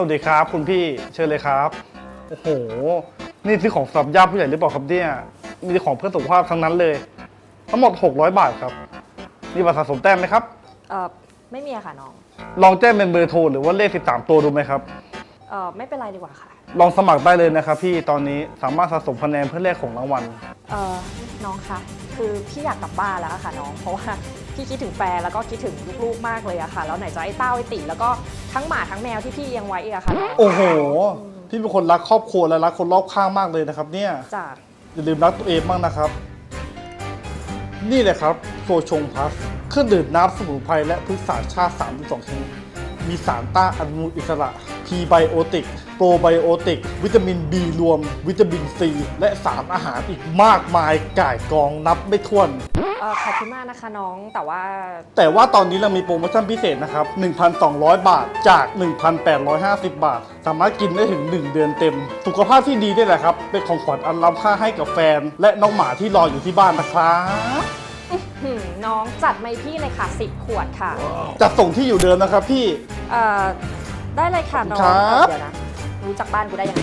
สวัสดีครับ คุณพี่เชิญเลยครับ โอ้โห นี่ซื้อของสำหรับญาติผู้ใหญ่หรือเปล่าครับเนี่ย มีแต่ของเพื่อสุขภาพทั้งนั้นเลย ทั้งหมด 600 บาทครับมีบัตรสะสมแต้มไหมครับ เออไม่มีอะค่ะน้อง ลองแจ้งเป็นเบอร์โทรหรือว่าเลข 13 ตัวดูไหมครับ เออไม่เป็นไรดีกว่าค่ะ ลองสมัครได้เลยนะครับพี่ ตอนนี้สามารถสะสมคะแนนเพื่อแลกของรางวัล เออน้องคะ คือพี่อยากกลับบ้านแล้วอะค่ะน้อง เพราะว่า พี่คิดถึงแฟนแล้วก็คิดถึงลูกๆมากเลยอะค่ะ แล้วไหนจะไอ้เต้าไอ้ติแล้วก็ทั้งหมาทั้งแมวที่พี่เลี้ยงไว้อีกอะค่ะน้องโอ้โห พี่เป็นคนรักครอบครัวและรักคนรอบข้างมากเลยนะครับ เนี่ยจ้ะอย่าลืมรักตัวเองบ้างนะครับ นี่แหละครับโซชงพลัสเครื่องดื่มน้ำสมุนไพรและพืชสารชาติ32ชนิด มีสารต้านอนุมูลอิสระพรีไบโอติก โปรไบโอติก วิตามิน B รวม วิตามินซีและสารอาหารอีกมากมายก่ายกองนับไม่ถ้วน เออขอบคุณมากนะคะน้องแต่ว่า แต่ว่าตอนนี้เรามีโปรโมชั่นพิเศษนะครับ 1,200 บาทจาก 1,850 บาท สามารถกินได้ถึง 1 เดือนเต็ม สุขภาพที่ดีได้แหละครับ เป็นของขวัญอันล้ำค่าให้กับแฟน และน้องหมาที่รออยู่ที่บ้านนะครับ หืมน้องจัดไมาให้พี่เลยค่ะสิบขวดค่ะจะส่งที่อยู่เดิมนะครับพี่ เออได้เลยค่ะน้องครับ เดี๋ยวนะรู้จักบ้านกูได้ยังไง